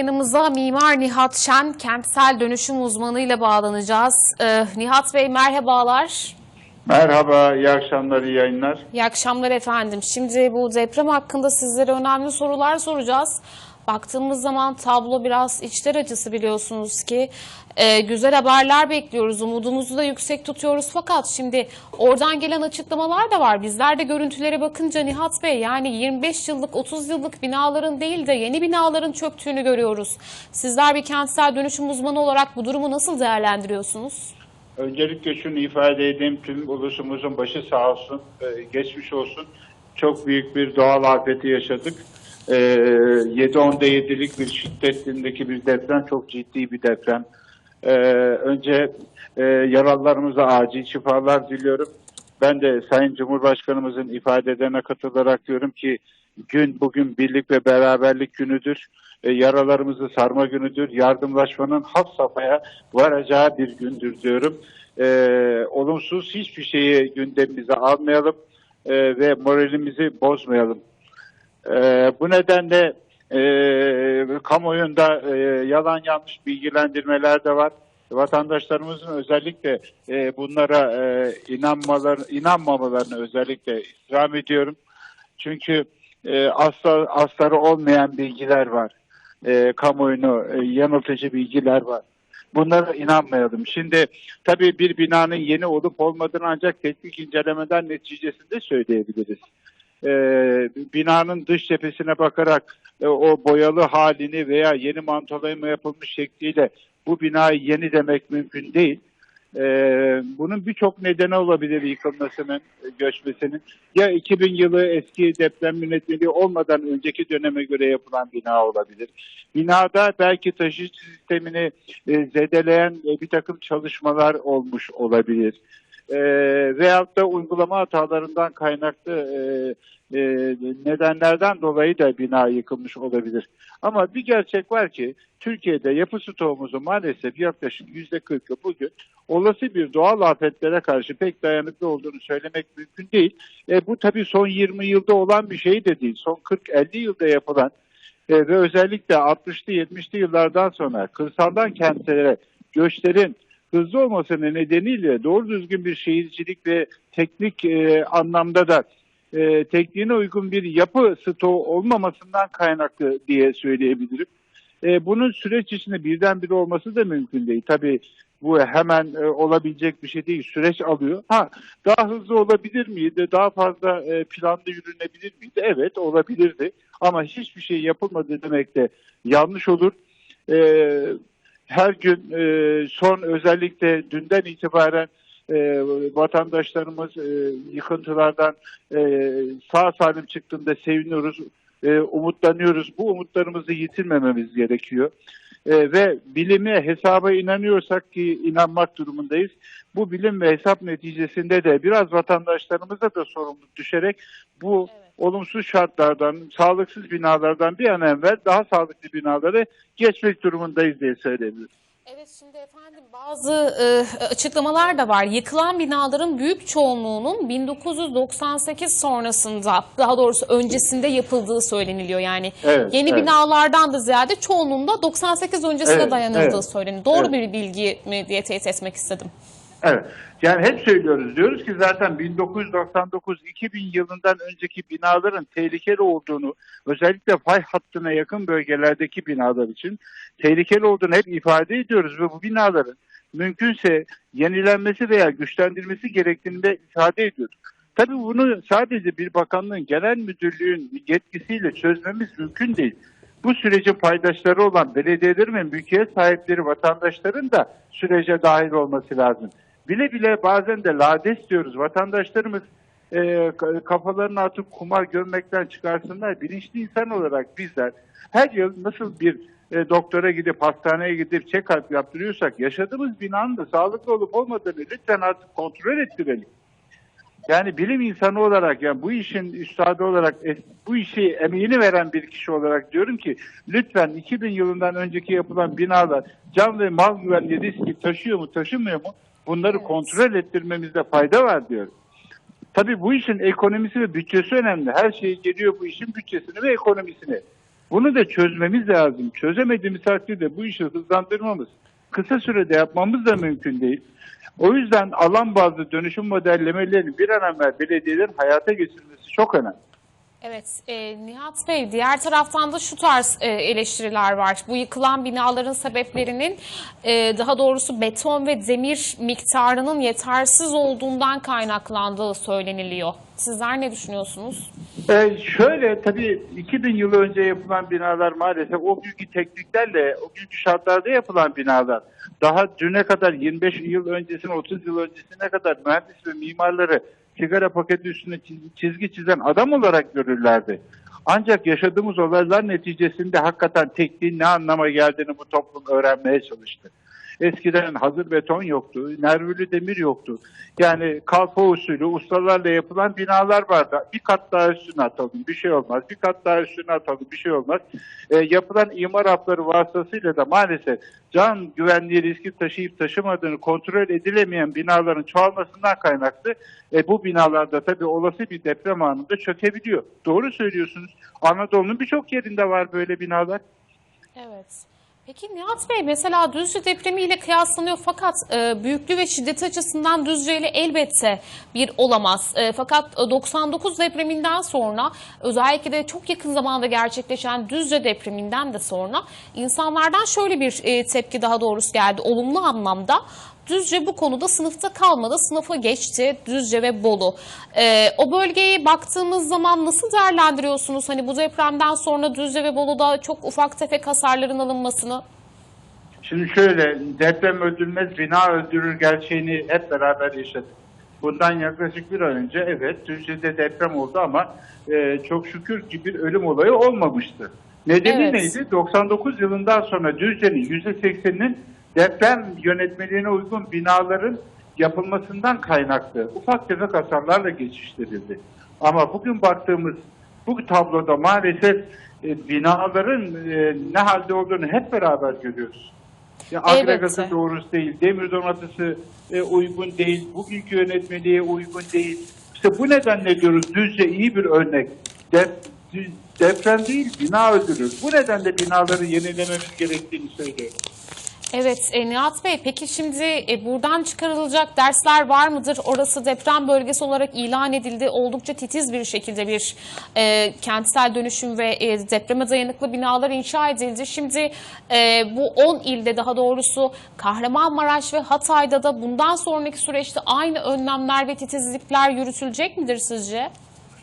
Yanımıza Mimar Nihat Şen, kentsel dönüşüm uzmanıyla bağlanacağız. Ee, Nihat Bey merhabalar. Merhaba, iyi akşamlar, iyi yayınlar. İyi akşamlar efendim. Şimdi bu deprem hakkında sizlere önemli sorular soracağız. Baktığımız zaman tablo biraz içler acısı biliyorsunuz ki. Ee, güzel haberler bekliyoruz, umudumuzu da yüksek tutuyoruz. Fakat şimdi oradan gelen açıklamalar da var. Bizler de görüntülere bakınca Nihat Bey yani 25 yıllık, 30 yıllık binaların değil de yeni binaların çöktüğünü görüyoruz. Sizler bir kentsel dönüşüm uzmanı olarak bu durumu nasıl değerlendiriyorsunuz? Öncelikle şunu ifade edeyim, tüm ulusumuzun başı sağ olsun, e, geçmiş olsun. Çok büyük bir doğal afeti yaşadık. E, 7-10'da 7'lik bir şiddetindeki bir deprem, çok ciddi bir deprem. E, önce e, yaralılarımıza acil şifalar diliyorum. Ben de Sayın Cumhurbaşkanımızın ifadelerine katılarak diyorum ki gün bugün birlik ve beraberlik günüdür. E, yaralarımızı sarma günüdür. Yardımlaşmanın hat safhaya varacağı bir gündür diyorum. E, olumsuz hiçbir şeyi gündemimize almayalım e, ve moralimizi bozmayalım. E, bu nedenle e, kamuoyunda e, yalan yanlış bilgilendirmeler de var. Vatandaşlarımızın özellikle e, bunlara e, inanmalar, inanmamalarını özellikle istirham ediyorum. Çünkü e, asla, asları olmayan bilgiler var. E, kamuoyunu e, yanıltıcı bilgiler var. Bunlara inanmayalım. Şimdi tabii bir binanın yeni olup olmadığını ancak teknik incelemeden neticesinde söyleyebiliriz. E, binanın dış cephesine bakarak e, o boyalı halini veya yeni mantolama yapılmış şekliyle bu binayı yeni demek mümkün değil. E, bunun birçok nedeni olabilir yıkılmasının, göçmesinin. Ya 2000 yılı eski deprem yönetmeliği olmadan önceki döneme göre yapılan bina olabilir. Binada belki taşıyıcı sistemini e, zedeleyen e, bir takım çalışmalar olmuş olabilir. E, veyahut da uygulama hatalarından kaynaklı e, e, nedenlerden dolayı da bina yıkılmış olabilir. Ama bir gerçek var ki Türkiye'de yapı stoğumuzu maalesef yaklaşık yüzde kırkı bugün olası bir doğal afetlere karşı pek dayanıklı olduğunu söylemek mümkün değil. E, bu tabii son 20 yılda olan bir şey de değil. Son 40-50 yılda yapılan e, ve özellikle 60'lı 70'li yıllardan sonra kırsaldan kentlere göçlerin hızlı olması nedeniyle doğru düzgün bir şehircilik ve teknik e, anlamda da e, tekniğine uygun bir yapı stoğu olmamasından kaynaklı diye söyleyebilirim. E, bunun süreç içinde birdenbire olması da mümkün değil. Tabii bu hemen e, olabilecek bir şey değil. Süreç alıyor. Ha daha hızlı olabilir miydi? Daha fazla e, planda yürünebilir miydi? Evet olabilirdi. Ama hiçbir şey yapılmadı demek de yanlış olur. E, her gün e, son özellikle dünden itibaren e, vatandaşlarımız e, yıkıntılardan e, sağ salim çıktığında seviniyoruz, e, umutlanıyoruz. Bu umutlarımızı yitirmememiz gerekiyor. E, ve bilime, hesaba inanıyorsak ki inanmak durumundayız. Bu bilim ve hesap neticesinde de biraz vatandaşlarımıza da sorumluluk düşerek bu Evet. Olumsuz şartlardan, sağlıksız binalardan bir an evvel daha sağlıklı binaları geçmek durumundayız diye söyleyebilirim. Evet şimdi efendim bazı e, açıklamalar da var. Yıkılan binaların büyük çoğunluğunun 1998 sonrasında daha doğrusu öncesinde yapıldığı söyleniliyor. Yani Evet, yeni evet. binalardan da ziyade çoğunluğunda 98 öncesine Evet, dayanıldığı evet. söyleniyor. Doğru Evet. bir bilgi mi diye teyit etmek istedim. Evet. Yani hep söylüyoruz. Diyoruz ki zaten 1999-2000 yılından önceki binaların tehlikeli olduğunu, özellikle fay hattına yakın bölgelerdeki binalar için tehlikeli olduğunu hep ifade ediyoruz ve bu binaların mümkünse yenilenmesi veya güçlendirilmesi gerektiğini de ifade ediyoruz. Tabii bunu sadece bir bakanlığın, genel müdürlüğün yetkisiyle çözmemiz mümkün değil. Bu sürecin paydaşları olan belediyelerin ve mülkiyet sahipleri vatandaşların da sürece dahil olması lazım. Bile bile bazen de lades diyoruz. Vatandaşlarımız e, kafalarını atıp kumar görmekten çıkarsınlar. Bilinçli insan olarak bizler her yıl nasıl bir e, doktora gidip hastaneye gidip check-up yaptırıyorsak yaşadığımız binanın da sağlıklı olup olmadığını lütfen artık kontrol ettirelim. Yani bilim insanı olarak yani bu işin üstadı olarak bu işi emeğini veren bir kişi olarak diyorum ki lütfen 2000 yılından önceki yapılan binalar can ve mal güvenliği riski taşıyor mu taşımıyor mu bunları Evet. kontrol ettirmemizde fayda var diyorum. Tabii bu işin ekonomisi ve bütçesi önemli. Her şey geliyor bu işin bütçesini ve ekonomisini. Bunu da çözmemiz lazım. Çözemediğimiz takdirde bu işi hızlandırmamız, kısa sürede yapmamız da mümkün değil. O yüzden alan bazlı dönüşüm modellemelerini bir an evvel belediyelerin hayata geçirmesi çok önemli. Evet, e, Nihat Bey, diğer taraftan da şu tarz e, eleştiriler var. Bu yıkılan binaların sebeplerinin e, daha doğrusu beton ve demir miktarının yetersiz olduğundan kaynaklandığı söyleniliyor. Sizler ne düşünüyorsunuz? Ee, şöyle tabii 2000 yıl önce yapılan binalar maalesef o günkü tekniklerle, o günkü şartlarda yapılan binalar. Daha düne kadar 25 yıl öncesine, 30 yıl öncesine kadar mühendis ve mimarları sigara paketi üstüne çiz- çizgi çizen adam olarak görürlerdi. Ancak yaşadığımız olaylar neticesinde hakikaten tekniğin ne anlama geldiğini bu toplum öğrenmeye çalıştı. Eskiden hazır beton yoktu, nervülü demir yoktu. Yani kalfa usulü ustalarla yapılan binalar vardı. Bir kat daha üstüne atalım bir şey olmaz, bir kat daha üstüne atalım bir şey olmaz. E, yapılan imar hapları vasıtasıyla da maalesef can güvenliği riski taşıyıp taşımadığını kontrol edilemeyen binaların çoğalmasından kaynaklı e, bu binalarda tabii olası bir deprem anında çökebiliyor. Doğru söylüyorsunuz. Anadolu'nun birçok yerinde var böyle binalar. Evet. Peki Nihat Bey mesela Düzce depremiyle kıyaslanıyor fakat e, büyüklüğü ve şiddeti açısından Düzce ile elbette bir olamaz. E, fakat e, 99 depreminden sonra özellikle de çok yakın zamanda gerçekleşen Düzce depreminden de sonra insanlardan şöyle bir e, tepki daha doğrusu geldi olumlu anlamda. Düzce bu konuda sınıfta kalmadı. Sınıfa geçti Düzce ve Bolu. Ee, o bölgeye baktığımız zaman nasıl değerlendiriyorsunuz? Hani bu depremden sonra Düzce ve Bolu'da çok ufak tefek hasarların alınmasını. Şimdi şöyle deprem öldürmez bina öldürür gerçeğini hep beraber yaşadık. Bundan yaklaşık bir ay önce evet Düzce'de deprem oldu ama e, çok şükür ki bir ölüm olayı olmamıştı. Nedeni Evet. neydi? 99 yılından sonra Düzce'nin %80'inin deprem yönetmeliğine uygun binaların yapılmasından kaynaklı ufak tefek hasarlarla geçiştirildi. Ama bugün baktığımız bu tabloda maalesef e, binaların e, ne halde olduğunu hep beraber görüyoruz. Ya agregatı doğrusu değil, demir donatısı e, uygun değil, bugünkü yönetmeliğe uygun değil. İşte bu nedenle diyoruz Düzce iyi bir örnek. Dep, deprem değil, bina öldürür. Bu nedenle binaları yenilememiz gerektiğini söylüyorum. Evet e, Nihat Bey peki şimdi e, buradan çıkarılacak dersler var mıdır? Orası deprem bölgesi olarak ilan edildi. Oldukça titiz bir şekilde bir e, kentsel dönüşüm ve e, depreme dayanıklı binalar inşa edildi. Şimdi e, bu 10 ilde daha doğrusu Kahramanmaraş ve Hatay'da da bundan sonraki süreçte aynı önlemler ve titizlikler yürütülecek midir sizce?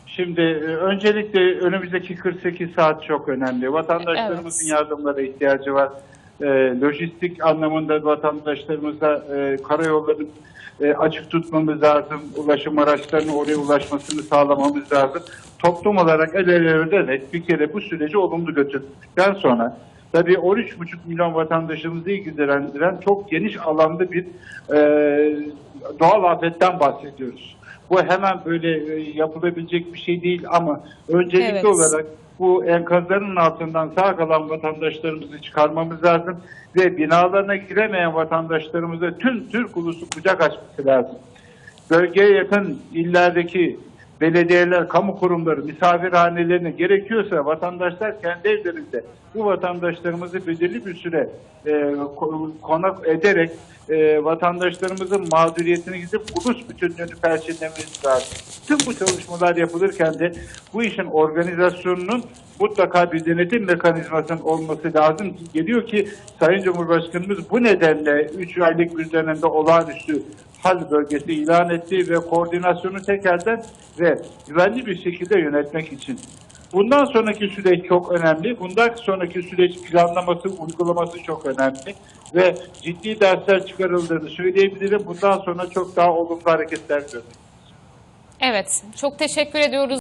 Şimdi e, öncelikle önümüzdeki 48 saat çok önemli. Vatandaşlarımızın Evet. yardımlara ihtiyacı var. E, lojistik anlamında vatandaşlarımıza e, karayollarını e, açık tutmamız lazım. Ulaşım araçlarının oraya ulaşmasını sağlamamız lazım. Toplum olarak el ele vererek bir kere bu süreci olumlu götürdükten sonra tabii 13,5 milyon vatandaşımızı ilgilendiren çok geniş alanda bir e, doğal afetten bahsediyoruz. Bu hemen böyle e, yapılabilecek bir şey değil ama öncelikli Evet. olarak bu enkazların altından sağ kalan vatandaşlarımızı çıkarmamız lazım ve binalarına giremeyen vatandaşlarımıza tüm Türk ulusu kucak açması lazım. Bölgeye yakın illerdeki belediyeler, kamu kurumları, misafirhanelerine gerekiyorsa vatandaşlar kendi evlerinde bu vatandaşlarımızı belirli bir süre e, ko- konak ederek e, vatandaşlarımızın mağduriyetini gidip ulus bütünlüğünü perçinlememiz lazım. Tüm bu çalışmalar yapılırken de bu işin organizasyonunun mutlaka bir denetim mekanizmasının olması lazım. Geliyor ki Sayın Cumhurbaşkanımız bu nedenle 3 aylık bir dönemde olağanüstü hal bölgesi ilan etti ve koordinasyonu tek elden ve güvenli bir şekilde yönetmek için. Bundan sonraki süreç çok önemli. Bundan sonraki süreç planlaması, uygulaması çok önemli. Ve ciddi dersler çıkarıldığını söyleyebilirim. Bundan sonra çok daha olumlu hareketler göreceğiz. Evet çok teşekkür ediyoruz.